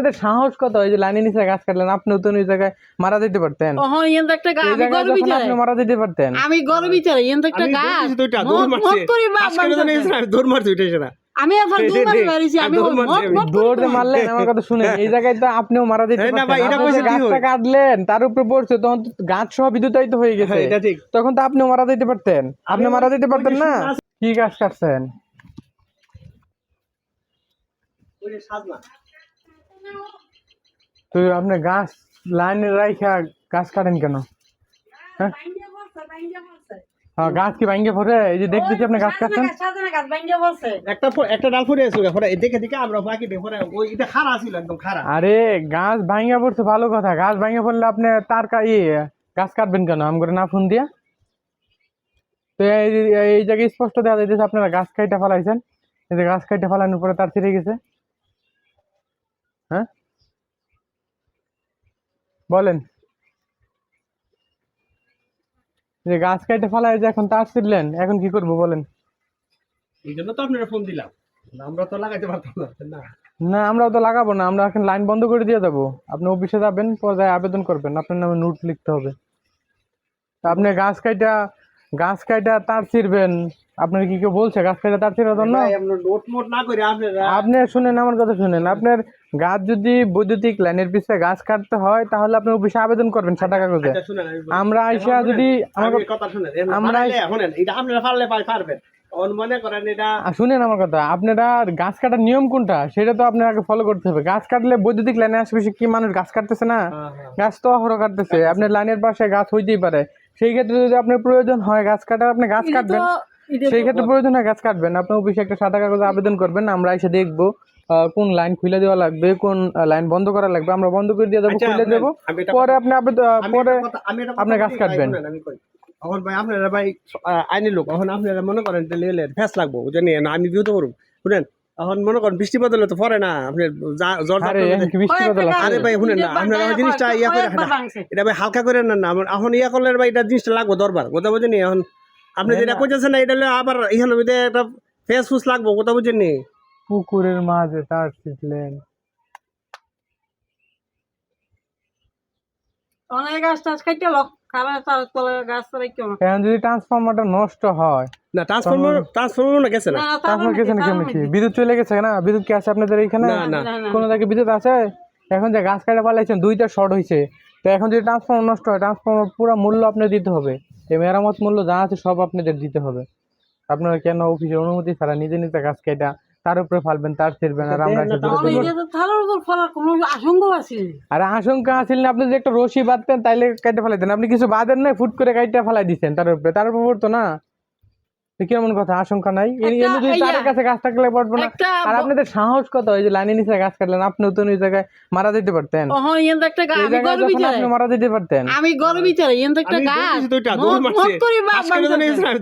আপনাদের সাহস কত? এই যে লাইনে নিচে গাছ কাটলেন আপনি তো ওই জায়গায় মারা দিতে পারতেন। একটা আমি বিচারে আপনি মারা দিতে পারতেন। আমি গরু বিচারে ইয়েন একটা গাছ দৌড় মারছে। করি মারছি সেটা। আমি এখন মারি মারছে। আমি। আমার কথা শুনেন। এই জায়গায় তো আপনিও মারা দিতে এই না ভাই, এটা কইছে গাছটা কাটলেন তার উপরে পড়ছে তখন গাছ সহ বিদ্যুতায়িত হয়ে গেছে। হ্যাঁ, এটা ঠিক। তখন তো আপনিও মারা দিতে পারতেন। আপনি মারা দিতে পারতেন না? কি গাছ কাটছেন? ওই সাজনা। তো আপনি গাছ লাইনে রাইখা গাছ কাটেন কেন? হ্যাঁ? হ্যাঁ, গাছ কি ভাঙ্গে পড়ে? এই যে দেখতেছি আপনি গাছ কাটছেন। একটা একটা ডাল পরে দেখে দেখে আমরা বাকি ওই এটা খারা ছিল একদম খারা আরে গাছ ভাঙ্গা পড়ছে ভালো কথা। গাছ ভাঙ্গা পড়লে আপনি তার কা- ই গাছ কাটবেন কেন? আম করে না ফোন দিয়া? তো এই এই জায়গায় স্পষ্ট দেখা যাইতেছে আপনারা গাছ কাইটা ফেলাইছেন। এই যে গাছ কাইটা ফেলানোর পরে তার ছিঁড়ে গেছে। হ্যাঁ? বলেন। যে গাছ কাইটা ফেলাই যে এখন তার ছিঁড়লেন এখন কি করব বলেন? এই জন্য তো আপনারা ফোন দিলাম। আমরা তো লাগাইতে পারতাম না না? না আমরাও তো লাগাবো না আমরা এখন লাইন বন্ধ করে দিয়ে যাব। আপনি অফিসে যাবেন পর্যায়ে আবেদন করবেন আপনার নামে নোট লিখতে হবে। আপনি গাছ কাইটা গাছ কাইটা তার ছিঁড়বেন আপনার কি কেউ বলছে? গাছ কাইটা তার ছিঁড়ার জন্য? ভাই, আমরা নোট মোট না আপনি শুনেন আমার কথা শুনেন। আপনার গাছ যদি বৈদ্যুতিক লাইনের পিছনে গাছ কাটতে হয় তাহলে আপনি অফিসে আবেদন করবেন সাদা কাগজে। আচ্ছা, শুনেন, আমরা আইসা যদি শুনেন, আমার কথা শুনেন আমরা শুনেন এটা আপনারা পারলে পারবেন। শুনেন আমার কথা। আপনারা গাছ কাটার নিয়ম কোনটা? সেটা তো আপনার আগে ফলো করতে হবে। গাছ কাটলে বৈদ্যুতিক লাইনে আশেপাশে কি মানুষ গাছ কাটতেছে না? হ্যাঁ, হ্যাঁ। গাছ তো অহরহ কাটতেছে। আপনার লাইনের পাশে গাছ হইতেই পারে। সেই ক্ষেত্রে যদি আপনার প্রয়োজন হয় গাছ কাটার আপনি গাছ কাটবেন। সেই ক্ষেত্রে প্রয়োজন হয় গাছ কাটবেন। আপনি অফিসে একটা সাদা কাগজে আবেদন করবেন। আমরা এসে দেখব কোন লাইন খুলে দেওয়া লাগবে কোন লাইন বন্ধ করা লাগবে। আমরা বন্ধ করে দিয়ে দেবো আচ্ছা, খুলে দেবো। আমি এটা পরে আপনি পরে আপনি গাছ কাটবেন। শুনেন, এখন ভাই আপনারা ভাই আইনি লোক। এখন আপনারা মনে করেন ফ্যাস লাগবো বুঝেন না? আমি বিহত করুন শুনেন এখন মনে করেন বৃষ্টি বদলে তো পরে না আপনি আরে ভাই শুনেন না আপনারা জিনিসটা ইয়া করে এটা ভাই হালকা করে নেন না এখন ইয়া করলে ভাই এটা জিনিসটা লাগবো দরবার কথা বুঝেনি এখন আপনি যেটা কইতেছেন না এটা হলে আবার এখানে মধ্যে একটা ফেস ফুস লাগবো কথা বুঝেননি পুকুরের মাঝে তার ছিটলেন অনেক গাছ টাছ কাটতে লোক খারাপ তার তলে গাছ তো না। এখন যদি ট্রান্সফরমারটা নষ্ট হয় না ট্রান্সফর্মার ট্রান্সফর্মার না গেছে না? না ট্রান্সফরমার গেছে না কেমন কি? বিদ্যুৎ চলে গেছে না? বিদ্যুৎ কি আছে আপনাদের এইখানে? না, না। কোনো জায়গায় বিদ্যুৎ আছে? এখন যে গাছ কাটা পালাইছেন দুইটা শর্ট হয়েছে তো এখন যদি ট্রান্সফর্মার নষ্ট হয় ট্রান্সফর্মার পুরো মূল্য আপনার দিতে হবে। এই মেরামত মূল্য যা আছে সব আপনাদের দিতে হবে। আপনারা কেন অফিসের অনুমতি ছাড়া নিজে নিজে কাজ কেটা তার উপরে ফালবেন তার ছেড়বেন আর আমরা আর আশঙ্কা আছিল না আপনি যে একটা রশি বাঁধতেন তাইলে কেটে ফেলাইতেন আপনি কিছু বাঁধেন না ফুট করে কাইটা ফেলাই দিচ্ছেন তার উপরে তার উপর তো না। কেমন কথা আশঙ্কা নাই। এমনি যদি তার কাছে গাছ থাকলে পারব না। আর আপনাদের সাহস কত ওই যে লাইনে নিচে গাছ কাটলেন? আপনি তো ওই জায়গায় মারা দিতে পারতেন। আপনি মারা দিতে পারতেন। আমি গর্বিত একটা গাছ দৌড় মারছে।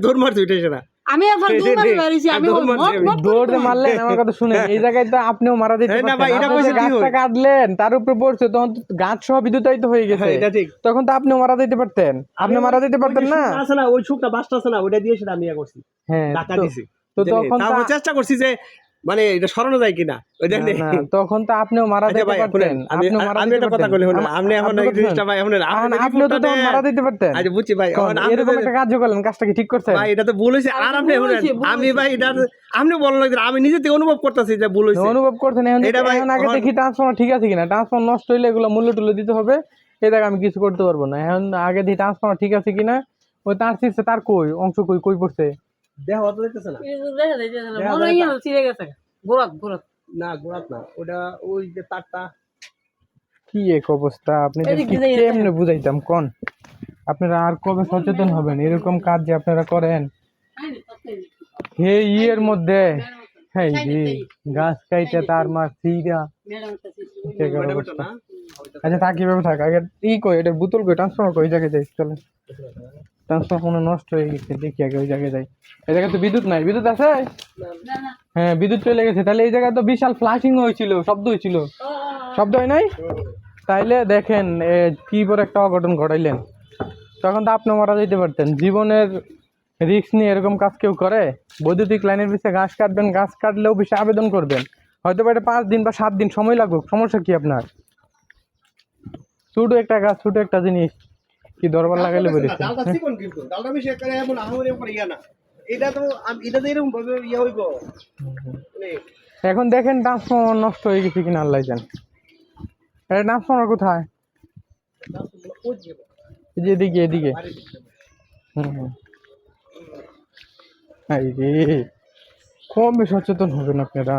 দৌড় মারছে ওইটা সেটা। আমি এখন এই দূর যে মারি দেখ, বেরিয়েছি আমি দৌড় মত মত দৌড় মারলেন আমার কথা শুনে এই জায়গায় তো আপনিও মারা দিতে না ভাই, এটা কইছে গাছটা কাটলেন তার উপরে পড়ছে তখন গাছ সহ বিদ্যুতায়িত হয়ে গেছে। হ্যাঁ, এটা ঠিক। তখন তো আপনিও মারা দিতে পারতেন। আপনি মারা দিতে পারতেন না? আছে না ওই শুকনা বাসটা আছে না ওটা দিয়ে সেটা আমি ইয়া করছি। হ্যাঁ টাকা দিছি। তো তখন চেষ্টা করছি যে মানে এটা সরানো যায় কিনা? ওই দেখ তখন তো আপনিও মারা আচ্ছা দিতে ভাই, পারতেন। আমি আপনিও মারা আমি একটা কথা শুনুন, আপনি এখন এই জিনিসটা ভাই এখন আপনিও তো তখন মারা দিতে পারতেন। আচ্ছা বুঝছি ভাই এখন আপনি এরকম একটা কাজ করলেন কাজটা কি ঠিক করছেন? ভাই এটা তো ভুল আর আপনি আমি ভাই এটা আপনি আমি নিজে থেকে অনুভব করতেছি যে ভুল অনুভব করছেন এখন এটা ভাই, এখন আগে দেখি ট্রান্সফর্মার ঠিক আছে কিনা। ট্রান্সফর্মার নষ্ট হইলে এগুলো মূল্য টুল্য দিতে হবে। এই জায়গায় আমি কিছু করতে পারব না। এখন আগে দেখি ট্রান্সফর্মার ঠিক আছে কিনা। ওই তার তার কই? অংশ কই? কই পড়ছে? না? দেখা যাইতেছে না। মনে হয় ছিঁড়ে গেছে। না গোড়াত না। ওটা ওই যে তারটা। কি এক অবস্থা? আপনি কেমনে বুঝাইতাম কোন? আপনারা আর কবে সচেতন হবেন? এরকম কাজ যে আপনারা করেন। হে ইয়ের মধ্যে। হ্যাঁ জি গাছ কাইতে তার মার সিরা আচ্ছা থাক কীভাবে থাক। আগে ই কই এটার বোতল কই? ট্রান্সফর্মার কই? ওই জায়গায় যাই চলে ট্রান্সফর্মার নষ্ট হয়ে গেছে দেখি আগে ওই জায়গায় যাই। এই জায়গায় তো বিদ্যুৎ নাই বিদ্যুৎ আছে? হ্যাঁ বিদ্যুৎ চলে গেছে তাহলে এই জায়গায় তো বিশাল ফ্লাশিং হয়েছিল শব্দ হয়েছিল। শব্দ হয় নাই? তাইলে দেখেন কি বড় একটা অঘটন ঘটাইলেন। তখন তো আপনি মারা যেতে পারতেন। জীবনের রিস্ক নিয়ে এরকম কাজ কেউ করে? বৈদ্যুতিক লাইনের পিছিয়ে গাছ কাটবেন গাছ কাটলেও বেশি আবেদন করবেন। হয়তো এটা পাঁচ দিন বা সাত দিন সময় লাগুক সমস্যা কি আপনার? ছোটো একটা গাছ ছোটো একটা জিনিস। কি দরবার লাগাইলে বেরিয়েছে ডালটা চিকন কিন্তু ডালটা বেশি করে এমন আহামরি করে ইয়া না এটা তো এটা তো এরকম ভাবে ইয়া হইব মানে এখন দেখেন ট্রান্সফর্মার নষ্ট হয়ে গেছে কিনা আল্লাহ জান এটা ট্রান্সফর্মার কোথায় যে এদিকে এদিকে কম সচেতন হবেন আপনারা